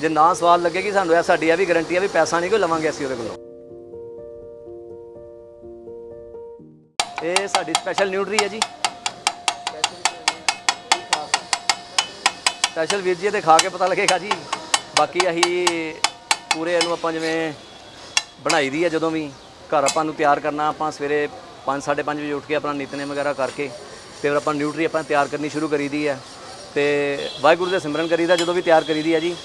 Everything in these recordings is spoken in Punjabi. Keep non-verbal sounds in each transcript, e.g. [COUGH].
ਜੇ ਨਾ ਸਵਾਦ ਕਿ ਸਾਨੂੰ ਇਹ ਸਾਡੀ ਇਹ ਵੀ ਗਾਰੰਟੀ ਆ ਵੀ ਪੈਸਾ ਨਹੀਂ ਕੋਈ ਲਵਾਂਗੇ ਅਸੀਂ ਉਹਦੇ ਕੋਲੋਂ। ਇਹ ਸਾਡੀ ਸਪੈਸ਼ਲ ਨਿਊਟਰੀ ਹੈ ਜੀ। ਸਪੈਸ਼ਲ ਵੀਰ ਜੀ ਤੇ ਖਾ ਕੇ ਪਤਾ ਲੱਗੇਗਾ ਜੀ। ਬਾਕੀ ਅਸੀਂ ਪੂਰੇ ਇਹਨੂੰ ਆਪਾਂ ਜਿਵੇਂ ਬਣਾਈ ਦੀ ਹੈ ਜਦੋਂ ਵੀ। ਘਰ ਆਪਾਂ ਨੂੰ ਤਿਆਰ ਕਰਨਾ, ਆਪਾਂ ਸਵੇਰੇ 5:30 ਵਜੇ ਉੱਠ ਕੇ ਆਪਣਾ ਨਿਤਨੇਮ ਵਗੈਰਾ ਕਰਕੇ ਤੇ ਫਿਰ ਆਪਾਂ ਨਿਊਟਰੀ ਆਪਾਂ ਤਿਆਰ ਕਰਨੀ ਸ਼ੁਰੂ ਕਰੀ ਦੀ ਹੈ। ਤੇ ਵਾਹਿਗੁਰੂ ਦੇ ਸਿਮਰਨ ਕਰੀਦਾ ਜਦੋਂ ਵੀ ਤਿਆਰ ਕਰੀਦੀ ਹੈ ਜੀ।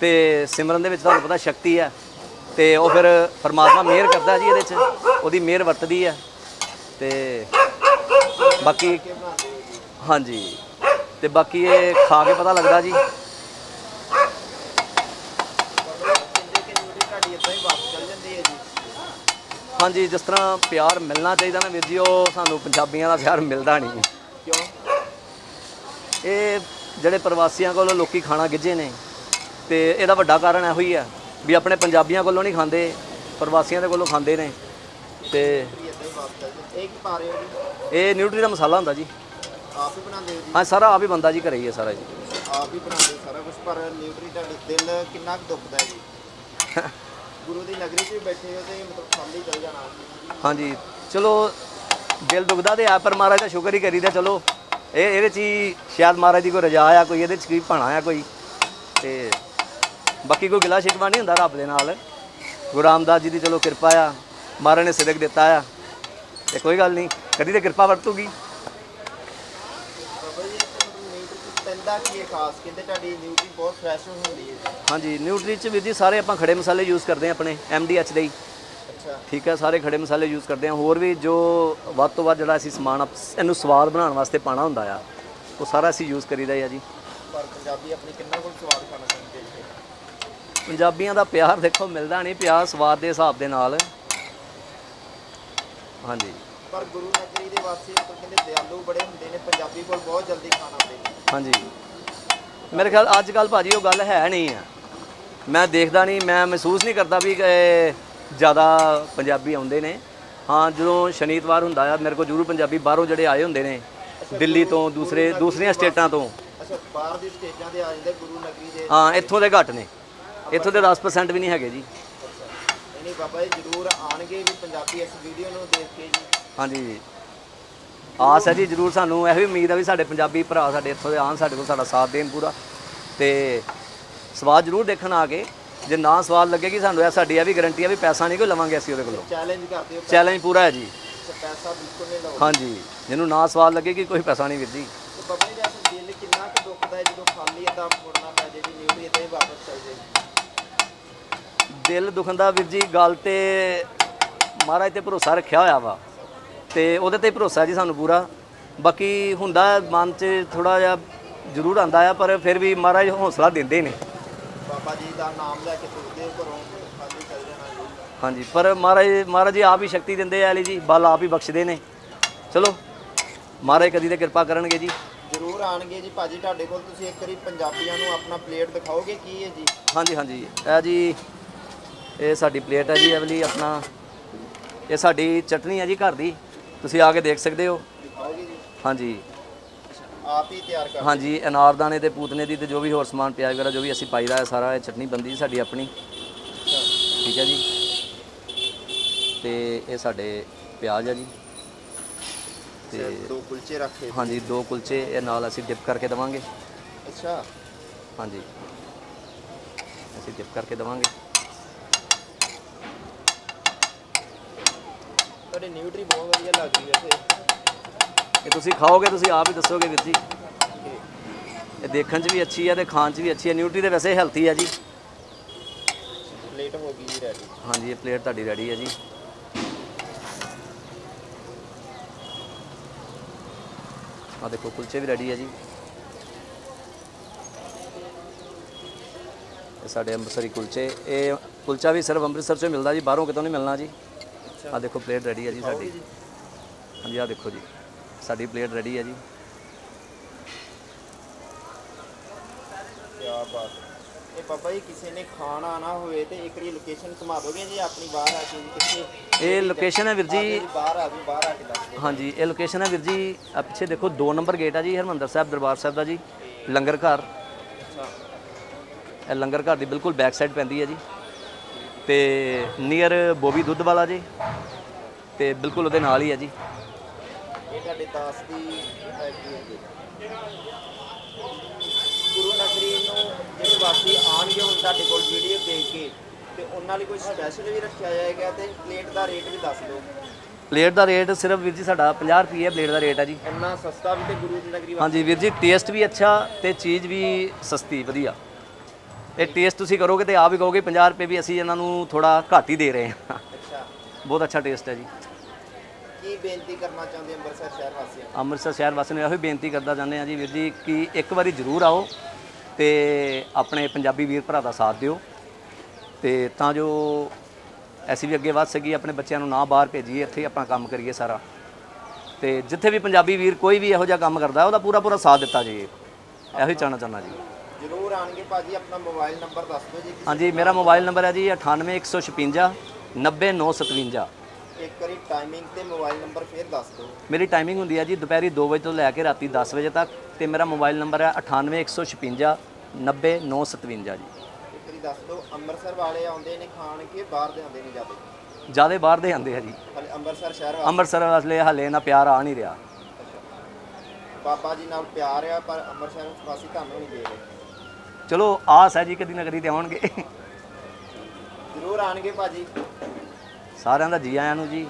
ਤੇ ਸਿਮਰਨ ਦੇ ਵਿੱਚ ਤੁਹਾਨੂੰ ਪਤਾ ਸ਼ਕਤੀ ਹੈ ਤੇ ਉਹ ਫਿਰ ਪਰਮਾਤਮਾ ਮਿਹਰ ਕਰਦਾ ਜੀ ਇਹਦੇ 'ਚ ਉਹਦੀ ਮਿਹਰ ਵਰਤਦੀ ਹੈ ਤੇ ਬਾਕੀ ਹਾਂਜੀ ਤੇ ਬਾਕੀ ਇਹ ਖਾ ਕੇ ਪਤਾ ਲੱਗਦਾ ਜੀ। ਹਾਂਜੀ ਜਿਸ ਤਰ੍ਹਾਂ ਪਿਆਰ ਮਿਲਣਾ ਚਾਹੀਦਾ ਨਾ ਵੀਰ ਜੀ ਉਹ ਸਾਨੂੰ ਪੰਜਾਬੀਆਂ ਦਾ ਪਿਆਰ ਮਿਲਦਾ ਨਹੀਂ। ਕਿਉਂ? ਇਹ ਜਿਹੜੇ ਪ੍ਰਵਾਸੀਆਂ ਕੋਲੋਂ ਲੋਕੀ ਖਾਣਾ ਗਿੱਝੇ ਨੇ ਤੇ ਇਹਦਾ ਵੱਡਾ ਕਾਰਨ ਇਹੋ ਹੀ ਆ ਵੀ ਆਪਣੇ ਪੰਜਾਬੀਆਂ ਕੋਲੋਂ ਨਹੀਂ ਖਾਂਦੇ ਪ੍ਰਵਾਸੀਆਂ ਦੇ ਕੋਲੋਂ ਖਾਂਦੇ ਨੇ ਤੇ ਇਹ ਕੀ ਪਾ ਰਹੇ ਹੋ ਜੀ ਇਹ ਨਿਊਟਰੀ ਦਾ ਮਸਾਲਾ ਹੁੰਦਾ ਜੀ। ਆਪ ਹੀ ਬਣਾਉਂਦੇ ਹੋ ਜੀ? ਹਾਂ ਸਾਰਾ ਆਪ ਹੀ ਬੰਦਾ ਜੀ ਘਰੇ ਹੀ ਹੈ ਸਾਰਾ ਜੀ। ਆਪ ਹੀ ਬਣਾਉਂਦੇ ਹੋ ਸਾਰਾ ਕੁਝ ਪਰ ਨਿਊਟਰੀ ਤੁਹਾਡੇ ਦਿਲ ਕਿੰਨਾ ਕੁ ਦੁਖਦਾ ਹੈ ਜੀ? [LAUGHS] ਗੁਰੂ ਦੀ ਨਗਰੀ 'ਚ ਵੀ ਬੈਠੇ ਹੋ ਤੇ ਮਤਲਬ ਖਾਲੀ ਚੱਲ ਜਾਣਾ। ਹਾਂਜੀ ਚਲੋ ਦਿਲ ਦੁਖਦਾ ਤੇ ਆ ਪਰ ਮਹਾਰਾਜ ਦਾ ਸ਼ੁਕਰ ਹੀ ਕਰੀਦਾ ਚਲੋ ਇਹ ਇਹਦੇ ਚ ਹੀ ਸ਼ਾਇਦ ਮਹਾਰਾਜ ਦੀ ਕੋਈ ਰਜਾ ਆ ਕੋਈ ਇਹਦੇ ਚ ਕੀ ਭਾਣਾ ਆ ਕੋਈ ਤੇ ਬਾਕੀ ਕੋਈ ਗਿਲਾ ਸ਼ਿਕਵਾ ਨਹੀਂ ਹੁੰਦਾ ਰੱਬ ਦੇ ਨਾਲ। ਗੁਰੂ ਰਾਮਦਾਸ ਜੀ ਦੀ ਚਲੋ ਕਿਰਪਾ ਆ ਮਹਾਰਾਜ ਨੇ ਸਿਦਕ ਦਿੱਤਾ ਆ ਤੇ ਕੋਈ ਗੱਲ ਨਹੀਂ ਕਦੀ ਤੇ ਕਿਰਪਾ ਵਰਤੂਗੀ। ਨਿਊਟਰੀ 'ਚ ਪੈਂਦਾ ਕੀ ਹੈ ਖਾਸ? ਕਹਿੰਦੇ ਤੁਹਾਡੀ ਨਿਊਟਰੀ ਬਹੁਤ ਫਰੈਸ਼ ਹੁੰਦੀ ਹੈ। ਹਾਂਜੀ ਨਿਊਟਰੀ ਚ ਵੀਰ ਜੀ ਸਾਰੇ ਆਪਾਂ ਖੜੇ ਮਸਾਲੇ ਯੂਜ਼ ਕਰਦੇ ਹਾਂ ਆਪਣੇ ਐਮਡੀਐਚ ਦੇ ਹੀ। ਅੱਛਾ। ਠੀਕ ਹੈ ਸਾਰੇ ਖੜੇ ਮਸਾਲੇ ਯੂਜ਼ ਕਰਦੇ ਹਾਂ। ਹੋਰ ਵੀ ਜੋ ਵੱਧ ਤੋਂ ਵੱਧ ਜਿਹੜਾ ਅਸੀਂ ਸਮਾਨ ਇਹਨੂੰ ਸਵਾਦ ਬਣਾਉਣ ਵਾਸਤੇ ਪਾਣਾ ਹੁੰਦਾ ਆ ਉਹ ਸਾਰਾ ਅਸੀਂ ਯੂਜ਼ ਕਰੀਦਾ ਹੈ ਜੀ। ਪਰ ਪੰਜਾਬੀ ਆਪਣੀ ਕਿੰਨਾ ਕੁ ਸਵਾਦ ਖਾਣਾ ਚਾਹੁੰਦੇ ਜੀ ਪੰਜਾਬੀਆਂ ਦਾ ਪਿਆਰ ਦੇਖੋ ਮਿਲਦਾ ਨਹੀਂ ਪਿਆਰ ਸਵਾਦ ਦੇ ਹਿਸਾਬ ਦੇ ਨਾਲ। ਹਾਂਜੀ। ਪਰ ਗੁਰੂ ਨਗਰੀ ਦੇ ਵਾਸੀ ਤਾਂ ਕਹਿੰਦੇ ਦਿਆਲੂ ਬੜੇ ਹੁੰਦੇ ਨੇ ਪੰਜਾਬੀ ਕੋਲ ਬਹੁਤ ਜਲਦੀ ਖਾਣਾ ਆਉਂਦੇ ਹਾਂਜੀ। ਮੇਰੇ ਖਿਆਲ ਅੱਜ ਕੱਲ ਭਾਜੀ ਉਹ ਗੱਲ ਹੈ ਨਹੀਂ ਆ। ਮੈਂ ਦੇਖਦਾ ਨਹੀਂ ਮੈਂ ਮਹਿਸੂਸ ਨਹੀਂ ਕਰਦਾ ਵੀ ਜ਼ਿਆਦਾ ਪੰਜਾਬੀ ਆਉਂਦੇ ਨੇ। ਹਾਂ ਜਦੋਂ ਸ਼ਨੀਤਵਾਰ ਹੁੰਦਾ ਆ ਮੇਰੇ ਕੋਲ ਜ਼ਰੂਰ ਪੰਜਾਬੀ ਬਾਹਰੋਂ ਜਿਹੜੇ ਆਏ ਹੁੰਦੇ ਨੇ ਦਿੱਲੀ ਤੋਂ ਦੂਸਰੇ ਦੂਸਰੀਆਂ ਸਟੇਟਾਂ ਤੋਂ। ਅੱਛਾ ਬਾਹਰ ਦੀ ਸਟੇਜਾਂ ਦੇ ਆ ਜਾਂਦੇ ਗੁਰੂ ਨਗਰੀ ਦੇ। ਹਾਂ ਇੱਥੋਂ ਦੇ ਘੱਟ ਨੇ। ਇੱਥੋਂ ਦੇ 10% ਵੀ ਨਹੀਂ ਹੈਗੇ ਜੀ। ਅੱਛਾ ਨਹੀਂ ਨਹੀਂ ਬਾਬਾ ਜੀ ਜ਼ਰੂਰ ਆਣਗੇ ਵੀ ਪੰਜਾਬੀ ਇਸ ਵੀਡੀਓ ਨੂੰ ਦੇਖ ਕੇ ਜੀ। ਹਾਂਜੀ। ਆਸ ਹੈ ਜੀ ਜਰੂਰ ਸਾਨੂੰ ਇਹੋ ਹੀ ਉਮੀਦ ਹੈ ਵੀ ਸਾਡੇ ਪੰਜਾਬੀ ਭਰਾ ਸਾਡੇ ਇੱਥੋਂ ਦੇ ਆਉਣ ਸਾਡੇ ਕੋਲ ਸਾਡਾ ਸਾਥ ਦੇਣ ਪੂਰਾ। ਤੇ ਸਵਾਦ ਜਰੂਰ ਦੇਖਣ ਆ ਕੇ ਜੇ ਨਾ ਸਵਾਦ ਲੱਗੇਗੀ ਸਾਨੂੰ ਇਹ ਸਾਡੀ ਇਹ ਵੀ ਗਾਰੰਟੀ ਹੈ ਵੀ ਪੈਸਾ ਨਹੀਂ ਕੋਈ ਲਵਾਂਗੇ ਅਸੀਂ ਉਹਦੇ ਕੋਲੋਂ। ਚੈਲੰਜ ਕਰਦੇ ਹੋ। ਚੈਲੰਜ ਪੂਰਾ ਹੈ ਜੀ। ਪੈਸਾ ਬਿਲਕੁਲ ਨਹੀਂ ਲਓ। ਹਾਂਜੀ। ਜਿਹਨੂੰ ਨਾ ਸਵਾਦ ਲੱਗੇਗੀ ਕੋਈ ਪੈਸਾ ਨਹੀਂ ਵੀਰ ਜੀ। ਬਾਬਾ ਜੀ ਵੈਸੇ ਦਿਲ ਕਿੰਨਾ ਕੁ ਦੁਖਦਾ ਹੈ ਜਦੋਂ ਖਾਲੀ ਏਦਾਂ ਮੁੜਨਾ ਪੈ ਜੇ ਜੀ ਨਿਊਟਰੀ ਏਦਾਂ ਹੀ ਵਾਪਸ ਚੱਲ ਜੇ। ਦਿਲ ਦੁਖਦਾ ਵੀਰ ਜੀ ਗੱਲ ਤੇ ਮਹਾਰਾਜ ਤੇ ਭਰੋਸਾ ਰੱਖਿਆ ਹੋਇਆ ਵਾ ਤੇ ਉਹਦੇ ਤੇ ਭਰੋਸਾ ਜੀ ਸਾਨੂੰ ਪੂਰਾ। ਬਾਕੀ ਹੁੰਦਾ ਮਨ 'ਚ ਥੋੜਾ ਜਿਹਾ ਜ਼ਰੂਰ ਆਂਦਾ ਆ ਪਰ ਫਿਰ ਵੀ ਮਹਾਰਾਜ ਹੌਸਲਾ ਦਿੰਦੇ ਨੇ। ਬਾਬਾ ਜੀ ਦਾ ਨਾਮ ਲੈ ਕੇ ਤੁਰਦੇ ਘਰੋਂ ਖਾਲੀ ਚੱਲ ਜਾਣਾ ਜੀ। ਹਾਂਜੀ ਪਰ ਮਹਾਰਾਜ ਮਹਾਰਾਜ ਜੀ ਆਪ ਹੀ ਸ਼ਕਤੀ ਦਿੰਦੇ ਆ ਅਲੀ ਜੀ ਬਲ ਆਪ ਹੀ ਬਖਸ਼ਦੇ ਨੇ। ਚਲੋ ਮਹਾਰਾਜ ਕਦੀ ਤੇ ਕਿਰਪਾ ਕਰਨਗੇ ਜੀ। ਜ਼ਰੂਰ ਆਣਗੇ ਜੀ। ਭਾਜੀ ਤੁਹਾਡੇ ਕੋਲ ਤੁਸੀਂ ਇੱਕ ਵਾਰੀ ਪੰਜਾਬੀਆਂ ਨੂੰ ਆਪਣਾ ਪਲੇਟ ਦਿਖਾਓਗੇ ਕੀ ਹੈ ਜੀ? ਹਾਂਜੀ ਹਾਂਜੀ। ਇਹ ਜੀ ਇਹ ਸਾਡੀ ਪਲੇਟ ਹੈ ਜੀ ਵਾਲੀ ਆਪਣਾ ਇਹ ਸਾਡੀ ਚਟਨੀ ਹੈ ਜੀ ਘਰ ਦੀ। ਤੁਸੀਂ ਆ ਕੇ ਦੇਖ ਸਕਦੇ ਹੋ। ਹਾਂਜੀ। ਆਪ ਹੀ ਤਿਆਰ ਕਰ ਹਾਂਜੀ ਅਨਾਰਦਾਨੇ ਤੇ ਪੂਤਨੇ ਦੀ ਤੇ ਜੋ ਵੀ ਹੋਰ ਸਮਾਨ ਪਿਆਜ਼ ਵਗੈਰਾ ਜੋ ਵੀ ਅਸੀਂ ਪਾਈਦਾ ਹੈ ਸਾਰਾ ਇਹ ਚਟਨੀ ਬੰਦੀ ਸਾਡੀ ਆਪਣੀ। ਠੀਕ ਹੈ ਜੀ। ਤੇ ਇਹ ਸਾਡੇ ਪਿਆਜ਼ ਹੈ ਜੀ। ਤੇ ਦੋ ਕੁਲਚੇ ਰੱਖੇ ਹਾਂਜੀ ਦੋ ਕੁਲਚੇ ਇਹ ਨਾਲ ਅਸੀਂ ਡਿਪ ਕਰਕੇ ਦਵਾਂਗੇ। ਅੱਛਾ। ਹਾਂਜੀ। ਅਸੀਂ ਡਿਪ ਕਰਕੇ ਦਵਾਂਗੇ। ਤੁਹਾਡੀ ਨਿਊਟਰੀ ਬਹੁਤ ਵਧੀਆ ਲੱਗ ਰਹੀ ਹੈ ਇਹ ਤੁਸੀਂ ਖਾਓਗੇ ਤੁਸੀਂ ਆਪ ਹੀ ਦੱਸੋਗੇ ਵੀਰ ਜੀ। ਇਹ ਦੇਖਣ 'ਚ ਵੀ ਅੱਛੀ ਹੈ ਤੇ ਖਾਣ 'ਚ ਵੀ ਅੱਛੀ ਹੈ। ਨਿਊਟਰੀ ਤੇ ਵੈਸੇ ਹੈਲਥੀ ਹੈ ਜੀ। ਪਲੇਟ ਹੋ ਗਈ ਜੀ ਰੈਡੀ ਹਾਂਜੀ ਇਹ ਪਲੇਟ ਤੁਹਾਡੀ ਰੈਡੀ ਹੈ ਜੀ। ਆ ਦੇਖੋ ਕੁਲਚੇ ਵੀ ਰੈਡੀ ਹੈ ਜੀ। ਇਹ ਸਾਡੇ ਅੰਮ੍ਰਿਤਸਰੀ ਕੁਲਚੇ। ਇਹ ਕੁਲਚਾ ਵੀ ਸਿਰਫ ਅੰਮ੍ਰਿਤਸਰ 'ਚੋਂ ਮਿਲਦਾ ਜੀ ਬਾਹਰੋਂ ਕਿਤੋਂ ਨਹੀਂ ਮਿਲਣਾ ਜੀ। ਆ ਦੇਖੋ ਪਲੇਟ ਰੈਡੀ ਹੈ ਜੀ ਸਾਡੀ। ਹਾਂਜੀ ਆ ਦੇਖੋ ਜੀ। ਸਾਡੀ ਪਲੇਟ ਰੈਡੀ ਹੈ ਜੀ। ਕੀ ਬਾਤ। ਇਹ ਬਾਬਾ ਜੀ ਕਿਸੇ ਨੇ ਖਾਣਾ ਆਣਾ ਹੋਵੇ ਤੇ ਇੱਕ ਵਾਰੀ ਲੋਕੇਸ਼ਨ ਘੁਮਾ ਦੋਗੇ ਜੀ ਆਪਣੀ ਬਾਹਰ ਆ ਕੇ ਕਿੱਥੇ? ਇਹ ਲੋਕੇਸ਼ਨ ਹੈ ਵੀਰ ਜੀ। ਬਾਹਰ ਆ ਵੀ ਬਾਹਰ ਆ ਕੇ ਦੱਸ ਹਾਂਜੀ ਇਹ ਲੋਕੇਸ਼ਨ ਹੈ ਵੀਰ ਜੀ। ਆ ਪਿੱਛੇ ਦੇਖੋ 2 ਨੰਬਰ ਗੇਟ ਆ ਜੀ ਹਰਮੰਦਰ ਸਾਹਿਬ ਦਰਬਾਰ ਸਾਹਿਬ ਦਾ ਜੀ। ਲੰਗਰ ਘਰ। ਅੱਛਾ। ਇਹ ਲੰਗਰ ਘਰ ਦੀ ਬਿਲਕੁਲ ਬੈਕ ਸਾਈਡ ਪੈਂਦੀ ਹੈ ਜੀ। ਤੇ ਨੀਅਰ ਬੋਬੀ ਦੁੱਧ ਵਾਲਾ ਜੀ। ਤੇ ਬਿਲਕੁਲ ਉਹਦੇ ਨਾਲ ਹੀ ਹੈ ਜੀ। ਇਹ ਤੁਹਾਡੇ ਦਾਸ ਦੀ ਫੈਕਟਰੀ ਹੈ ਜੀ। ਗੁਰੂ ਨਗਰੀ ਨੂੰ ਜਿਹੜੇ ਵਾਸੀ ਆਣਗੇ ਹੁਣ ਤੁਹਾਡੇ ਕੋਲ ਵੀਡੀਓ ਦੇਖ ਕੇ ਤੇ ਉਹਨਾਂ ਲਈ ਕੋਈ ਸਪੈਸ਼ਲ ਵੀ ਰੱਖਿਆ ਜਾਏਗਾ ਤੇ ਪਲੇਟ ਦਾ ਰੇਟ ਵੀ ਦੱਸ ਦਿਓ। ਪਲੇਟ ਦਾ ਰੇਟ ਸਿਰਫ ਵੀਰ ਜੀ ਸਾਡਾ 50 ਰੁਪਏ ਪਲੇਟ ਦਾ ਰੇਟ ਹੈ ਜੀ। ਇੰਨਾ ਸਸਤਾ ਵੀ ਤੇ ਗੁਰੂ ਨਗਰੀ ਵਾਸਤੇ ਹਾਂਜੀ ਵੀਰ ਜੀ ਟੇਸਟ ਵੀ ਅੱਛਾ ਤੇ ਚੀਜ਼ ਵੀ ਸਸਤੀ ਵਧੀਆ। ਇਹ ਟੇਸਟ ਤੁਸੀਂ ਕਰੋਗੇ ਤੇ ਆਪ ਹੀ ਕਹੋਗੇ 50 ਰੁਪਏ ਵੀ ਅਸੀਂ ਇਹਨਾਂ ਨੂੰ ਥੋੜਾ ਘੱਟ ਹੀ ਦੇ ਰਹੇ ਹਾਂ। ਅੱਛਾ। ਬਹੁਤ ਅੱਛਾ ਟੇਸਟ ਹੈ ਜੀ। ਕੀ ਬੇਨਤੀ ਕਰਨਾ ਚਾਹੁੰਦੇ ਅੰਮ੍ਰਿਤਸਰ ਸ਼ਹਿਰ ਵਾਸੀਆਂ ਨੂੰ? ਅੰਮ੍ਰਿਤਸਰ ਸ਼ਹਿਰ ਵਾਸੀਆਂ ਨੂੰ ਇਹੋ ਹੀ ਬੇਨਤੀ ਕਰਦਾ ਜਾਂਦੇ ਹਾਂ ਜੀ ਵੀਰ ਜੀ ਕਿ ਇੱਕ ਵਾਰੀ ਜ਼ਰੂਰ ਆਓ ਤੇ ਆਪਣੇ ਪੰਜਾਬੀ ਵੀਰ ਭਰਾ ਦਾ ਸਾਥ ਦਿਓ ਤੇ ਤਾਂ ਜੋ ਅਸੀਂ ਵੀ ਅੱਗੇ ਵੱਧ ਸਕੀਏ ਆਪਣੇ ਬੱਚਿਆਂ ਨੂੰ ਨਾ ਬਾਹਰ ਭੇਜੀਏ ਇੱਥੇ ਹੀ ਆਪਣਾ ਕੰਮ ਕਰੀਏ ਸਾਰਾ। ਤੇ ਜਿੱਥੇ ਵੀ ਪੰਜਾਬੀ ਵੀਰ ਕੋਈ ਵੀ ਇਹੋ ਜਿਹਾ ਕੰਮ ਕਰਦਾ ਉਹਦਾ ਪੂਰਾ ਪੂਰਾ ਸਾਥ ਦਿੱਤਾ ਜੀ ਇਹੋ ਹੀ ਚਾਹਣਾ ਚਾਹੁੰਦਾ ਜੀ। ਜ਼ਰੂਰ ਆਣਗੇ ਭਾਜੀ ਆਪਣਾ ਮੋਬਾਈਲ ਨੰਬਰ ਦੱਸ ਦਿਓ ਜੀ ਹਾਂਜੀ ਮੇਰਾ ਮੋਬਾਈਲ ਨੰਬਰ ਹੈ ਜੀ 98156 90957 ਇੱਕ ਵਾਰੀ ਟਾਈਮਿੰਗ ਤੇ ਮੋਬਾਈਲ ਨੰਬਰ ਫੇਰ ਦੱਸ ਦਿਓ। ਮੇਰੀ ਟਾਈਮਿੰਗ ਹੁੰਦੀ ਹੈ ਜੀ ਦੁਪਹਿਰੀ 2 ਵਜੇ ਤੋਂ ਲੈ ਕੇ ਰਾਤੀ 10 ਵਜੇ ਤੱਕ ਤੇ ਮੇਰਾ ਮੋਬਾਈਲ ਨੰਬਰ ਹੈ 98156 90957 ਜੀ। ਇੱਕ ਵਾਰੀ ਦੱਸ ਦਿਓ ਅੰਮ੍ਰਿਤਸਰ ਵਾਲੇ ਆਉਂਦੇ ਨੇ ਖਾਣ ਕੇ ਬਾਹਰ ਦੇ ਆਉਂਦੇ ਨੇ ਜ਼ਿਆਦਾ? ਜ਼ਿਆਦਾ ਬਾਹਰ ਦੇ ਆਂਦੇ ਆ ਜੀ। ਹਲੇ ਅੰਮ੍ਰਿਤਸਰ ਸ਼ਹਿਰ ਅੰਮ੍ਰਿਤਸਰ ਵਾਸਲੇ ਹਲੇ ਨਾ ਪਿਆਰ ਆ ਨਹੀਂ ਰਿਹਾ। ਬਾਬਾ ਜੀ ਨਾਲ ਪਿਆਰ ਆ ਪਰ ਅੰਮ੍ਰਿਤਸਰ ਵਾਸੀ ਤੁਹਾਨੂੰ ਨਹੀਂ ਦੇ ਰਹੇ। ਚਲੋ ਆਸ ਹੈ ਜੀ ਕਦੀ ਨਾ ਕਦੀ ਤੇ ਆਉਣਗੇ। ਜ਼ਰੂਰ ਆਣਗੇ ਭਾਜੀ। ਸਾਰਿਆਂ ਦਾ ਜੀ ਆਇਆਂ ਨੂੰ ਜੀ।